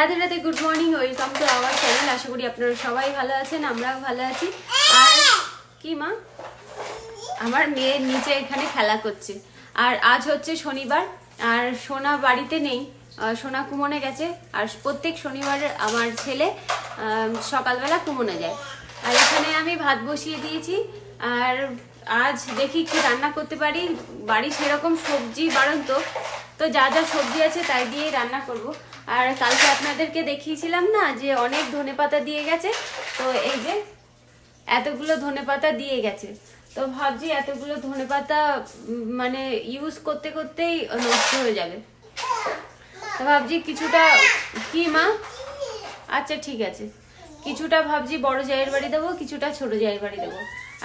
Radhe Radhe good morning welcome to our channel আশা করি আপনারা সবাই ভালো আছেন, আমরাও ভালো আছি। আর কি মা? আমার মেয়ে নিচে এখানে খেলা করছে। আর আজ হচ্ছে শনিবার, আর সোনা বাড়িতে নেই সোনা কুমনে গেছে। আর প্রত্যেক শনিবার আমার ছেলে সকালবেলা কুমনে যায়। আর এখানে আমি ভাত বসিয়ে দিয়েছি। আর আজ দেখি কি রান্না করতে পারি। বাড়ি সেরকম সবজি বাড়ন্ত তো যা যা সবজি আছে তাই দিয়েই রান্না করব। আর কালকে আপনাদেরকে দেখিয়েছিলাম না যে অনেক ধনেপাতা দিয়ে গেছে তো এই যে এতগুলো ধনেপাতা দিয়ে গেছে। তো ভাবছি এতগুলো ধনেপাতা উম, মানে ইউজ করতে করতেই নষ্ট হয়ে যাবে। তো ভাবছি কিছুটা কি মা? আচ্ছা ঠিক আছে। কিছুটা ভাবছি বড় জায়ের বাড়ি দেবো কিছুটা ছোট জায়ের বাড়ি দেবো।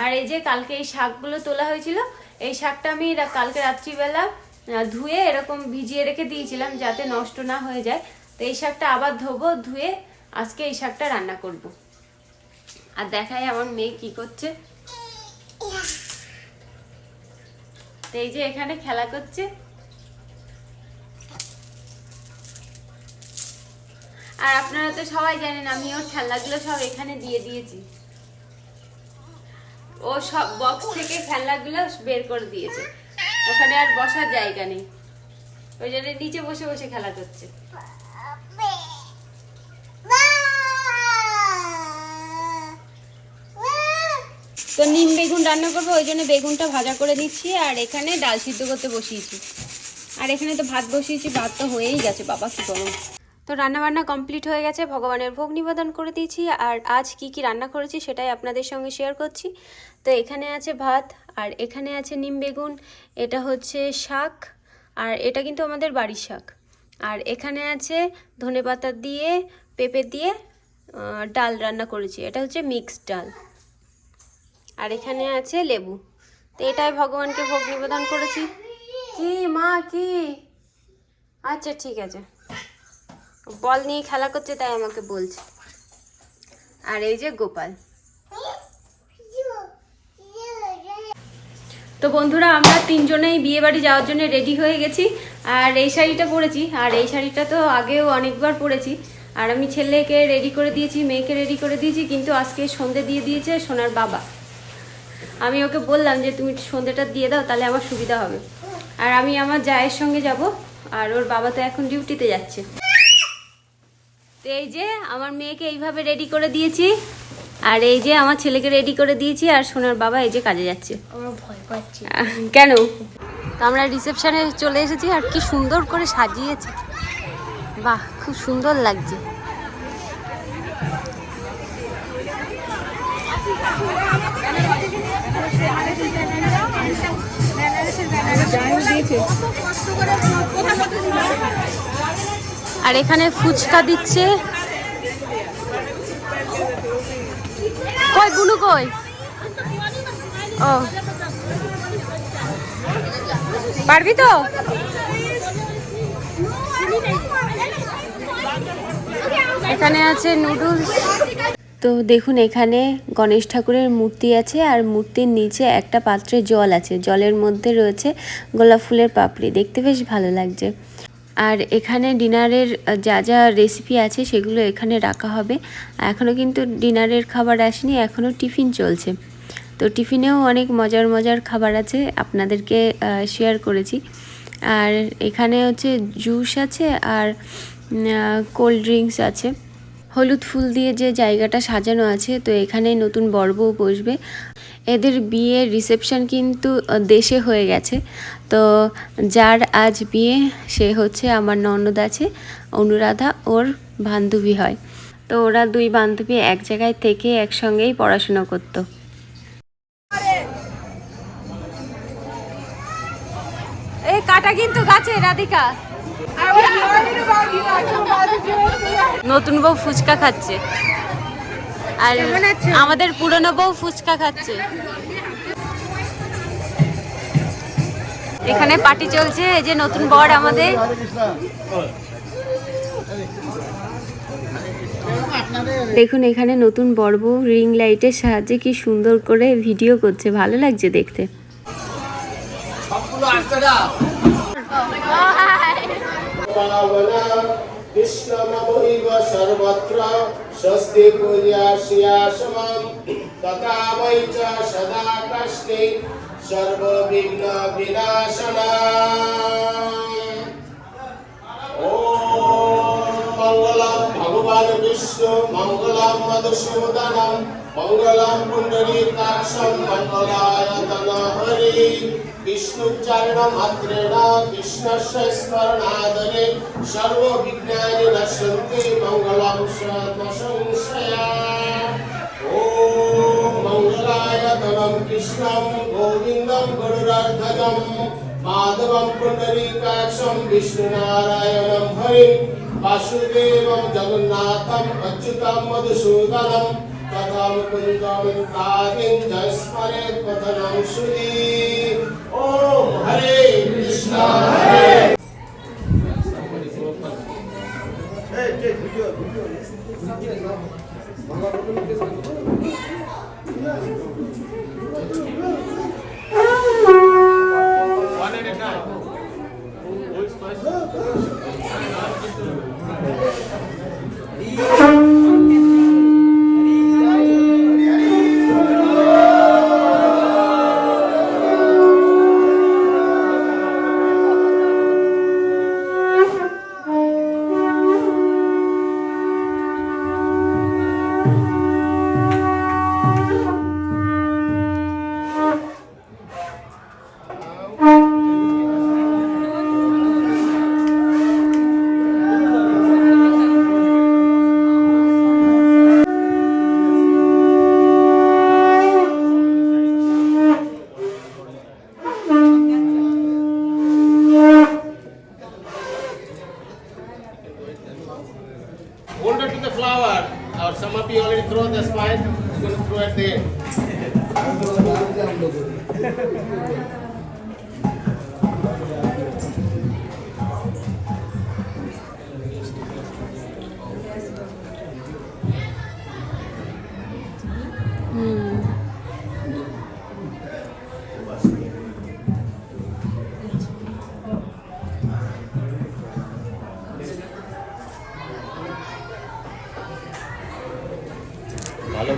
আর এই যে কালকে এই শাকগুলো তোলা হয়েছিল এই শাকটা আমি কালকে রাত্রিবেলা ধুয়ে এরকম ভিজিয়ে রেখে দিয়েছিলাম যাতে নষ্ট না হয়ে যায়। তো এই শাকটা আবার ধোবো, ধুয়ে আজকে এই শাকটা রান্না করব। আর দেখাই আমার মেয়ে কি করছে। তো এই যে এখানে খেলা করছে। আর আপনারা তো সবাই জানেন, আমি ওর খেলনাগুলো সব এখানে দিয়ে দিয়েছি। ও সব বক্স থেকে খেলনাগুলো বের করে দিয়েছে। ওখানে আর বসার জায়গা নেই। ওই জন্য নিচে বসে বসে খেলা করছে। তো নিম বেগুন রান্না করব, ওই জন্য বেগুনটা ভাজা করে দিচ্ছি আর এখানে ডাল সিদ্ধ করতে বসিয়েছি। আর এখানে তো ভাত বসিয়েছি, ভাত তো হয়েই গেছে, বাবা কি গরম। তো রান্নাবান্না কমপ্লিট হয়ে গেছে, ভগবানের ভোগ নিবেদন করে দিয়েছি, আর আজ কি কি রান্না করেছি সেটাই আপনাদের সঙ্গে শেয়ার করছি। তো এখানে আছে ভাত, আর এখানে আছে নিম বেগুন, এটা হচ্ছে শাক, আর এটা কিন্তু আমাদের বাড়ির শাক। আর এখানে আছে ধনেপাতা দিয়ে, পেঁপে দিয়ে ডাল রান্না করেছি, এটা হচ্ছে মিক্সড ডাল। আর এখানে আছে লেবু, তো এটাই ভগবানকে ভোগ নিবেদন করেছি। কি মা, কি? আচ্ছা ঠিক আছে। বল নিয়ে খেলা করছে, তাই আমাকে বলছে। আর এই যে গোপাল। তো বন্ধুরা, আমরা তিনজনেই বিয়ে বাড়ি যাওয়ার জন্য রেডি হয়ে গেছি। আর এই শাড়িটা পরেছি। আর এই শাড়িটা তো আগেও অনেকবার পরেছি। আর আমি ছেলেকে রেডি করে দিয়েছি, মেয়েকে রেডি করে দিয়েছি, কিন্তু আজকে সন্ধে দিয়ে দিয়েছে সোনার বাবা। আমি ওকে বললাম যে, তুমি সন্ধেটা দিয়ে দাও, তাহলে আমার সুবিধা হবে। আর আমি আমার জায়ের সঙ্গে যাব। আর ওর বাবা তো এখন ডিউটিতে যাচ্ছে। তো এই যে আমার মেয়েকে এইভাবে রেডি করে দিয়েছি। আর এই যে আমার ছেলেকে রেডি করে দিয়েছি আর সোনার বাবা এই যে কাজে যাচ্ছে। কেন? তো আমরা রিসেপশনে চলে এসেছি আর কি সুন্দর করে সাজিয়েছে। বাহ খুব সুন্দর লাগছে। আর এখানে ফুচকা দিচ্ছে। কই বুনু কই? ও। পারবি তো? এখানে আছে নুডলস। তো দেখুন, এখানে গণেশ ঠাকুরের মূর্তি আছে আর মূর্তির নিচে একটা পাত্রে জল আছে। জলের মধ্যে রয়েছে গোলাপ ফুলের পাপড়ি। দেখতে বেশ ভালো লাগছে। আর এখানে ডিনারের যা যা রেসিপি আছে সেগুলো এখানে রাখা হবে। এখনও কিন্তু ডিনারের খাবার আসেনি এখনও টিফিন চলছে। তো টিফিনেও অনেক মজার মজার খাবার আছে, আপনাদেরকে শেয়ার করেছি। আর এখানে হচ্ছে জুস আছে আর কোল্ড ড্রিঙ্কস আছে। হলুদ ফুল দিয়ে যে জায়গাটা সাজানো আছে, তো এখানে নতুন বর বউ বসবে। এদের বিয়ের রিসেপশন কিন্তু দেশে হয়ে গেছে। তো যার আজ বিয়ে সে হচ্ছে আমার ননদ আছে অনুরাধা ওর বান্ধবী হয়। তো ওরা দুই বান্ধবী এক জায়গায় থেকে একসঙ্গেই পড়াশোনা করতো। এই কাটা কিন্তু গাছে রাধিকা। নতুন বউ ফুচকা খাচ্ছে। আর আমাদের পুরনো বউ ফুচকা খাচ্ছে। এখানে পার্টি চলছে এই যে নতুন বর আমাদের। দেখুন এখানে নতুন বর বউ রিং লাইটের সাহায্যে কি সুন্দর করে ভিডিও করছে। ভালো লাগছে দেখতে। সবগুলো আসতে দাও কৃষ্ণমবৈব সর্বত্র স্বস্তি পূজাসিয়াসমম তথা বৈ চ সদা কৃষ্ণে সর্ববিঘ্ন বিনাশনা মঙ্গলম ভগবান বিষ্ণু মঙ্গলম মধুসূদনম মঙ্গলম পুণ্ডরীকাক্ষম মঙ্গলায় তন হরি विष्णुच्चारणमात्रेण कृष्णस्य स्मरणादरे सर्वविज्ञानि नश्यन्ति मङ्गलं स्वशंसया ॐ मङ्गलाय धनं कृष्णं गोविन्दं गुरुरार्धजं माधवं पुण्डरीकाक्षं विष्णुनारायणं हरिं वासुदेवं जगन्नाथम् अच्युतं मधुसूदनम् तथा मुकुन्दं कादिं च स्मरेत् पतनं श्रुति ॐ हरे कृष्ण हरे One at a time.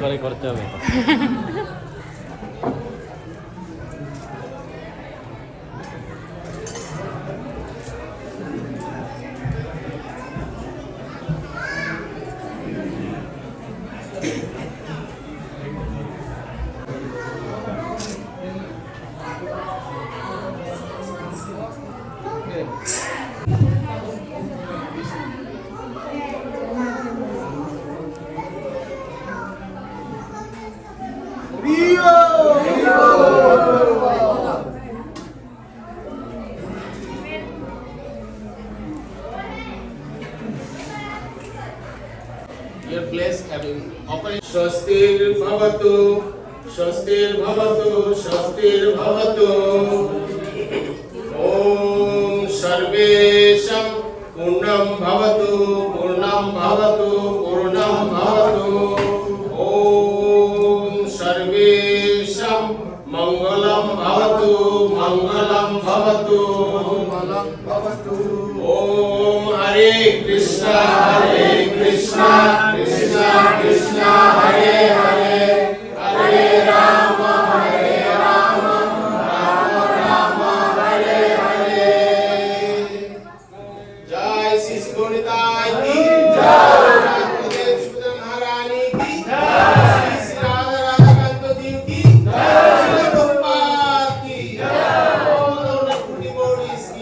করে করতে হবে Swastir bhavatu, swastir bhavatu, swastir bhavatu. Om sarvesham purnam bhavatu, purnam bhavatu, purnam bhavatu. Om sarvesham mangalam bhavatu, mangalam bhavatu. Mangalam bhavatu. Om Hare Krishna, Hare Krishna,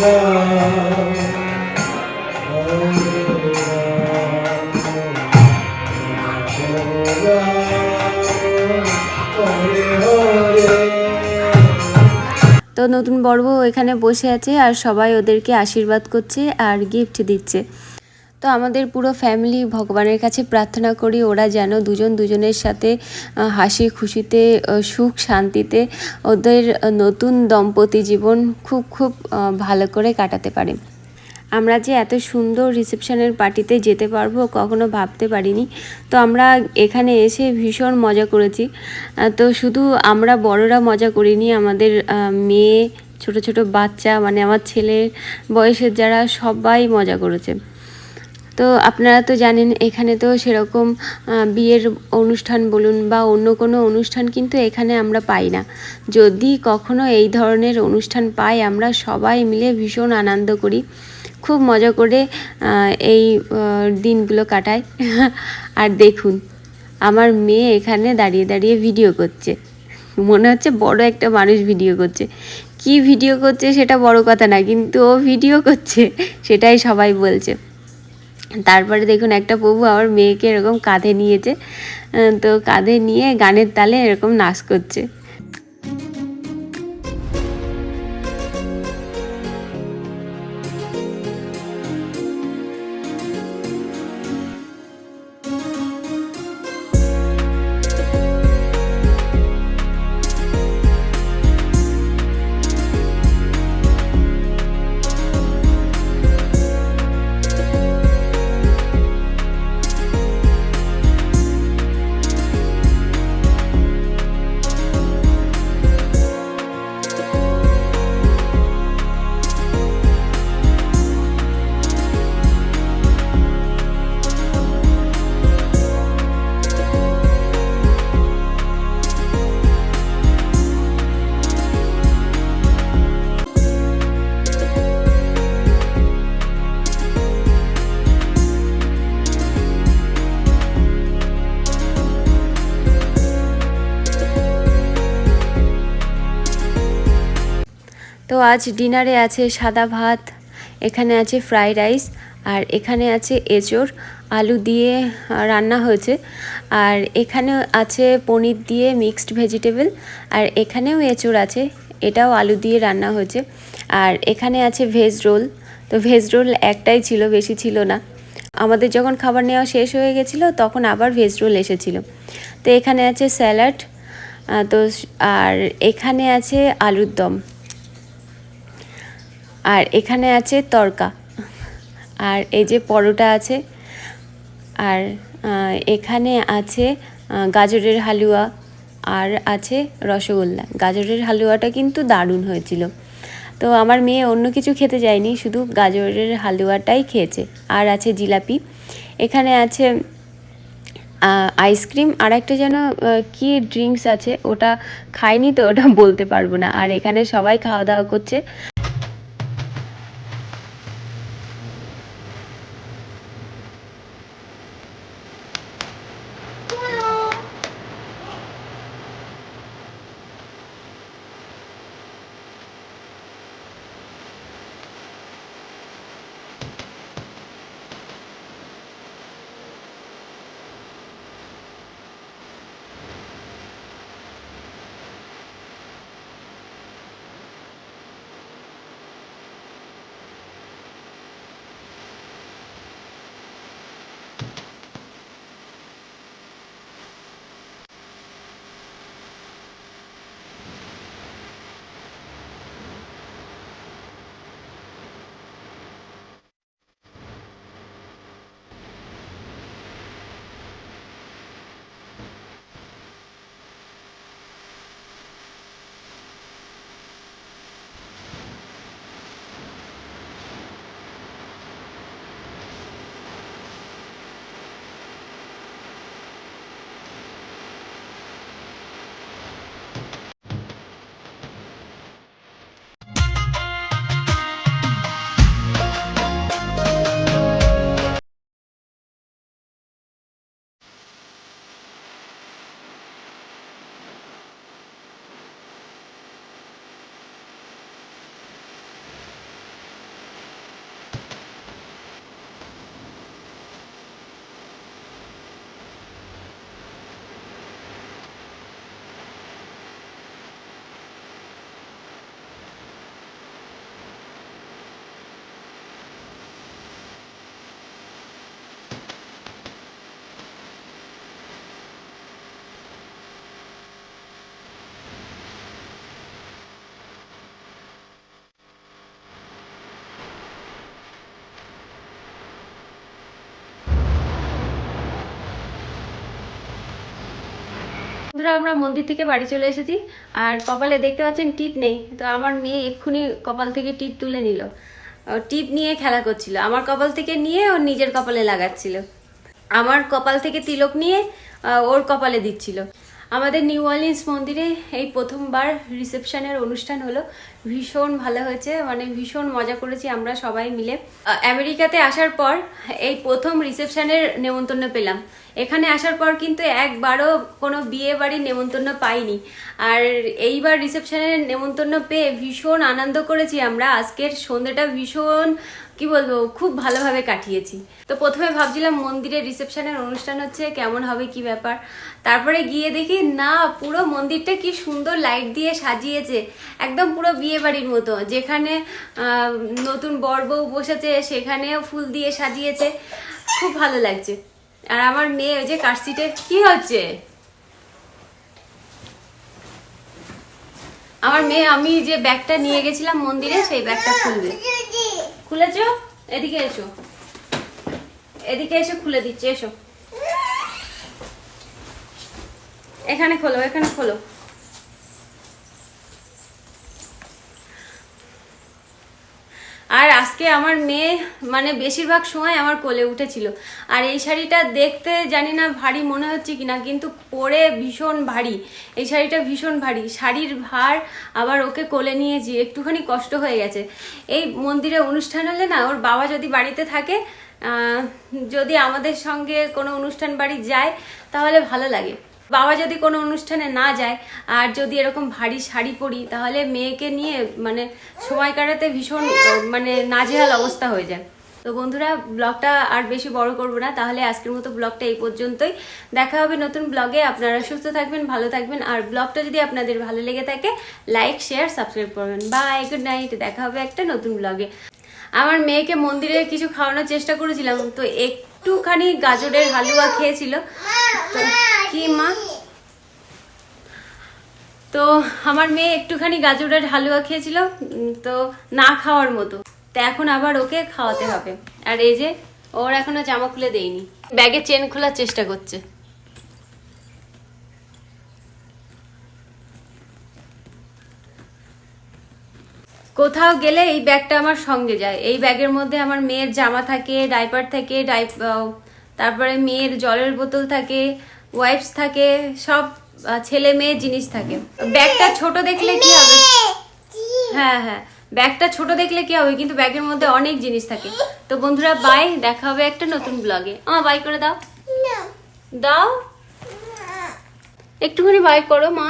তো নতুন বর্ব এখানে বসে আছে আর সবাই ওদেরকে আশীর্বাদ করছে আর গিফট দিচ্ছে। তো আমাদের পুরো ফ্যামিলি ভগবানের কাছে প্রার্থনা করি, ওরা যেন দুজন দুজনের সাথে হাসি খুশিতে সুখ শান্তিতে ওদের নতুন দম্পতি জীবন খুব খুব ভালো করে কাটাতে পারে। আমরা যে এত সুন্দর রিসেপশনের পার্টিতে যেতে পারব কখনো ভাবতে পারিনি। তো আমরা এখানে এসে ভীষণ মজা করেছি। তো শুধু আমরা বড়রা মজা করিনি, আমাদের মেয়ে, ছোট ছোট বাচ্চা মানে আমার ছেলের বয়সের যারা সবাই মজা করেছে। তো আপনারা তো জানেন, এখানে তো সেরকম বিয়ের অনুষ্ঠান বলুন বা অন্য কোনো অনুষ্ঠান কিন্তু এখানে আমরা পাই না। যদি কখনো এই ধরনের অনুষ্ঠান পাই, আমরা সবাই মিলে ভীষণ আনন্দ করি। খুব মজা করে এই দিনগুলো কাটাই। আর দেখুন, আমার মেয়ে এখানে দাঁড়িয়ে দাঁড়িয়ে ভিডিও করছে। মনে হচ্ছে বড় একটা মানুষ ভিডিও করছে। কি ভিডিও করছে সেটা বড় কথা না, কিন্তু ও ভিডিও করছে, সেটাই সবাই বলছে। তারপরে দেখুন একটা প্রভু আমার মেয়েকে এরকম কাঁধে নিয়েছে তো কাঁধে নিয়ে গানের তালে এরকম নাচ করছে। তো আজ ডিনারে আছে সাদা ভাত, এখানে আছে ফ্রাইড রাইস, আর এখানে আছে এঁচোড় আলু দিয়ে রান্না হয়েছে। আর এখানে আছে পনির দিয়ে মিক্সড ভেজিটেবল, আর এখানেও এঁচোড় আছে, এটাও আলু দিয়ে রান্না হয়েছে। আর এখানে আছে ভেজ রোল, তো ভেজ রোল একটাই ছিল, বেশি ছিল না। আমাদের যখন খাবার নেওয়া শেষ হয়ে গেছিল, তখন আবার ভেজ রোল এসেছিল। তো এখানে আছে স্যালাড তো আর এখানে আছে আলুর দম। আর এখানে আছে তরকা। আর এই যে পরোটা আছে, আর এখানে আছে গাজরের হালুয়া, আর আছে রসগোল্লা। গাজরের হালুয়াটা কিন্তু দারুণ হয়েছিল। তো আমার মেয়ে অন্য কিছু খেতে যায়নি, শুধু গাজরের হালুয়াটাই খেয়েছে। আর আছে জিলাপি। এখানে আছে আইসক্রিম। আর একটা যেন কি ড্রিঙ্কস আছে, ওটা খাইনি তো, ওটা বলতে পারব না। আর এখানে সবাই খাওয়া দাওয়া করছে। বন্ধুরা, আমরা মন্দির থেকে বাড়ি চলে এসেছি আর কপালে দেখতে পাচ্ছেন টিপ নেই। তো আমার মেয়ে এক্ষুনি কপাল থেকে টিপ তুলে নিল। টিপ নিয়ে খেলা করছিল। আমার কপাল থেকে নিয়ে ওর নিজের কপালে লাগাচ্ছিল। আমার কপাল থেকে তিলক নিয়ে ওর কপালে দিচ্ছিল। আমাদের নিউ অর্লিন্স মন্দিরে এই প্রথমবার রিসেপশনের অনুষ্ঠান হলো। ভীষণ ভালো হয়েছে মানে ভীষণ মজা করেছি আমরা সবাই মিলে। আমেরিকাতে আসার পর এই প্রথম রিসেপশনের নেমন্তন্ন পেলাম। এখানে আসার পর কিন্তু একবারও কোনো বিয়ে বাড়ির নেমন্তন্ন পাইনি। আর এইবার রিসেপশনের নেমন্তন্ন পেয়ে ভীষণ আনন্দ করেছি আমরা। আজকের সন্ধ্যেটা ভীষণ কি বলব, খুব ভালোভাবে কাটিয়েছি। তো প্রথমে ভাবছিলাম মন্দিরের রিসেপশনের অনুষ্ঠান হচ্ছে, কেমন হবে, কি ব্যাপার। তারপরে গিয়ে দেখি, না, পুরো মন্দিরটা কি সুন্দর লাইট দিয়ে সাজিয়েছে। একদম পুরো বিয়ে বাড়ির মতো। যেখানে নতুন বর বউ বসেছে, সেখানেও ফুল দিয়ে সাজিয়েছে। খুব ভালো লাগছে। আর আমার মেয়ে ওই যে কার্সিটে কি হচ্ছে? আমার মেয়ে, আমি যে ব্যাগটা নিয়ে গেছিলাম মন্দিরে, সেই ব্যাগটা খুলবে। খুলেছো? এদিকে এসো। এদিকে এসে খুলে দিচ্ছি এসো। এখানে খোলো এখানে খোলো। আর আজকে আমার মেয়ে মানে বেশিরভাগ সময় আমার কোলে উঠেছিল। আর এই শাড়িটা দেখতে জানি না ভারী মনে হচ্ছে কিনা, কিন্তু পরে ভীষণ ভারী। এই শাড়িটা ভীষণ ভারী। শাড়ির ভার আবার ওকে কোলে নিয়েছি একটুখানি কষ্ট হয়ে গেছে। এই মন্দিরে অনুষ্ঠান হলে না, ওর বাবা যদি বাড়িতে থাকে যদি আমাদের সঙ্গে কোনো অনুষ্ঠান বাড়ি যায়, তাহলে ভালো লাগে। বাবা যদি কোনো অনুষ্ঠানে না যায়, আর যদি এরকম ভারী শাড়ি পরি, তাহলে মেয়েকে নিয়ে মানে সময় কাটাতে ভীষণ মানে নাজেহাল অবস্থা হয়ে যায়। তো বন্ধুরা ব্লগটা আর বেশি বড় করব না, তাহলে আজকের মতো ব্লগটা এই পর্যন্তই। দেখা হবে নতুন ব্লগে আপনারা সুস্থ থাকবেন, ভালো থাকবেন, আর ব্লগটা যদি আপনাদের ভালো লেগে থাকে লাইক শেয়ার সাবস্ক্রাইব করবেন। বাই গুড নাইট দেখা হবে একটা নতুন ব্লগে আমার মেয়েকে মন্দিরে কিছু খাওয়ানোর চেষ্টা করেছিলাম, তো একটুখানি গাজরের হালুয়া খেয়েছিল। তো কি, মা? তো আমার মেয়ে একটুখানি গাজরের হালুয়া খেয়েছিল তো না খাওয়ার মতো। তো এখন আবার ওকে খাওয়াতে হবে। আর এই যে, ওর এখনও জামা খুলে দেয়নি। ব্যাগে চেন খোলার চেষ্টা করছে। কোথাও গেলে এই ব্যাগটা আমার সঙ্গে যায়। এই ব্যাগের মধ্যে আমার মেয়ের জামা থাকে, ডাইপার থাকে ডাইপ তারপরে মেয়ের জলের বোতল থাকে ওয়াইপস থাকে সব ছেলে মেয়ে জিনিস থাকে। ব্যাগটা ছোট দেখলে কি হবে? হ্যাঁ হ্যাঁ। ব্যাগটা ছোট দেখলে কি হবে? কিন্তু ব্যাগের মধ্যে অনেক জিনিস থাকে। তো বন্ধুরা বাই দেখা হবে একটা নতুন ব্লগে আমার বাই করে দাও। দাও। একটুখানি বাই করো মা।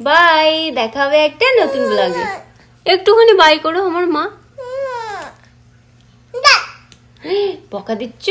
বাই দেখা হবে একটা নতুন ব্লগে একটুখানি বাই করো আমার মা। বকা দিচ্ছ?